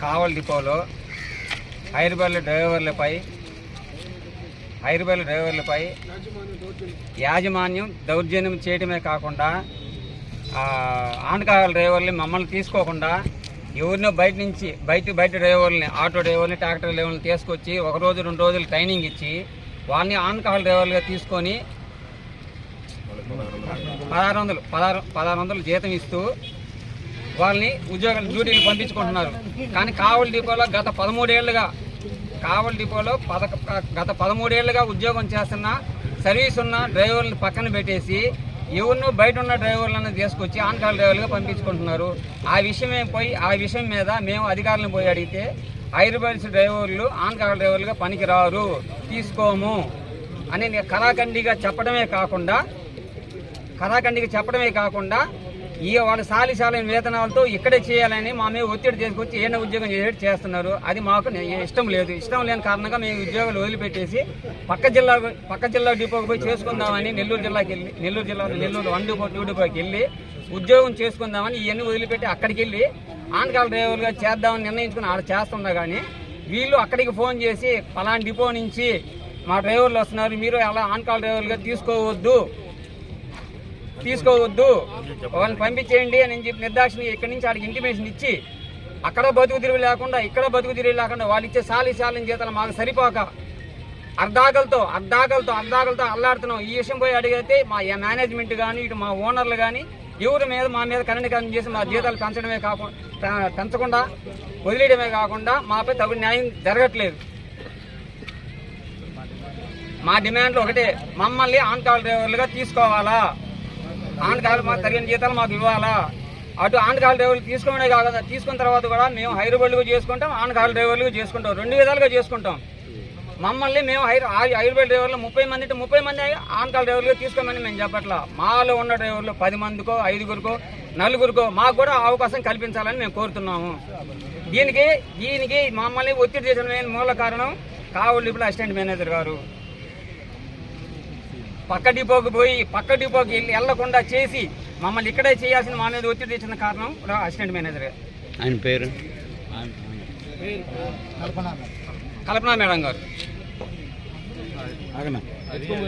కావల్ డిపోలో హైర్బల్ డ్రైవర్లపై హైర్బల్ డ్రైవర్లపై యాజమాన్యం దౌర్జన్యం చేయడమే కాకుండా ఆనకాల డ్రైవర్ని మమ్మల్ని తీసుకోకుండా ఎవరినో బయట నుంచి బయట బయట డ్రైవర్ని ఆటో డ్రైవర్ని ట్రాక్టర్ డ్రైవర్ని తీసుకొచ్చి ఒక రోజు రెండు రోజులు ట్రైనింగ్ ఇచ్చి వాళ్ళని ఆన్కాల్ డ్రైవర్లుగా తీసుకొని పదహారు వందలు పదహారు పదహారు వందలు జీతం ఇస్తూ వాళ్ళని ఉద్యోగాలు డ్యూటీలు పంపించుకుంటున్నారు. కానీ కావలి డిపోలో గత పదమూడేళ్ళుగా కావలి డిపోలో పద గత పదమూడేళ్ళుగా ఉద్యోగం చేస్తున్న సర్వీస్ ఉన్న డ్రైవర్లను పక్కన పెట్టేసి ఎవరినో బయట ఉన్న డ్రైవర్లను తీసుకొచ్చి ఆన్కాల్ డ్రైవర్లుగా పంపించుకుంటున్నారు. ఆ విషయమే పోయి ఆ విషయం మీద మేము అధికారులను పోయి అడిగితే హైదరాబాద్ డ్రైవర్లు ఆన్కాల్ డ్రైవర్లుగా పనికిరారు. తీసుకోము అని నేను కళాఖండిగా చెప్పడమే కాకుండా కళాఖండిగా చెప్పడమే కాకుండా ఈ వాళ్ళ సాలి సాలైన వేతనాలతో ఇక్కడే చేయాలని మా మీద ఒత్తిడి తీసుకొచ్చి ఏమైనా ఉద్యోగం చేసేట్టు చేస్తున్నారు. అది మాకు ఇష్టం లేదు. ఇష్టం లేని కారణంగా మేము ఉద్యోగాలు వదిలిపెట్టేసి పక్క జిల్లా పక్క జిల్లా డిపోకి పోయి చేసుకుందామని నెల్లూరు జిల్లాకి వెళ్ళి నెల్లూరు జిల్లా నెల్లూరు వన్ డిపో టూ డిపోకి వెళ్ళి ఉద్యోగం చేసుకుందామని ఇవన్నీ వదిలిపెట్టి అక్కడికి వెళ్ళి ఆనకాల డ్రైవర్గా చేద్దామని నిర్ణయించుకుని ఆడ చేస్తున్నా కానీ వీళ్ళు అక్కడికి ఫోన్ చేసి పలానా డిపో నుంచి మా డ్రైవర్లు వస్తున్నారు. మీరు అలా ఆన్కాల్ డ్రైవర్గా తీసుకోవద్దు. తీసుకోవద్దు. వాళ్ళని పంపించేయండి అని చెప్పి నిర్దాక్షిణి ఇక్కడి నుంచి ఆడికి ఇంటిమేషన్ ఇచ్చి అక్కడ బతుకు తిరిగి లేకుండా ఇక్కడ బతుకు తిరిగి లేకుండా వాళ్ళు ఇచ్చే సాలి సాలిన జీతాలు మాకు సరిపోక. అర్ధాకలతో అర్ధాకలతో అర్ధాకలతో అల్లాడుతున్నాం. ఈ విషయం పోయి అడిగితే మా మేనేజ్మెంట్ కానీ ఇటు మా ఓనర్లు కానీ ఎవరి మీద మా మీద కరణీకరణ చేసి మా జీతాలు పెంచడమే కాకుండా పెంచకుండా వదిలేయడమే కాకుండా మాపై తగు న్యాయం జరగట్లేదు. మా డిమాండ్లు ఒకటే. మమ్మల్ని ఆన్ కాల్ డ్రైవర్లుగా తీసుకోవాలా? ఆన్ మాకు తగిన జీతాలు మాకు ఇవ్వాలా? అటు ఆన్ డ్రైవర్లు తీసుకోవడే కాదు తీసుకున్న తర్వాత కూడా మేము హైదరాబాద్లు చేసుకుంటాం ఆన్ డ్రైవర్లు చేసుకుంటాం రెండు విధాలుగా చేసుకుంటాం. మమ్మల్ని మేము హైర్ హైదరాబాద్ డ్రైవర్లు ముప్పై మంది అంటే ముప్పై మంది ఆన్ కాల్ డ్రైవర్లుగా తీసుకోమని మేము చెప్పట్లా. మాలో ఉన్న డ్రైవర్లు పది మందికో ఐదుగురికో నలుగురికో మాకు కూడా అవకాశం కల్పించాలని మేము కోరుతున్నాము. దీనికి దీనికి మమ్మల్ని ఒత్తిడి చేసిన మూల కారణం కావులు ఇప్పుడు అసిస్టెంట్ మేనేజర్ గారు. పక్క డిపోకి పోయి పక్క డిపోకి వెళ్ళి వెళ్ళకుండా చేసి మమ్మల్ని ఇక్కడే చేయాల్సిన మా మీద ఒత్తిడి తెచ్చిన కారణం అసిస్టెంట్ మేనేజర్. గారు. ఆయన పేరు కల్పన మేడం. గారు.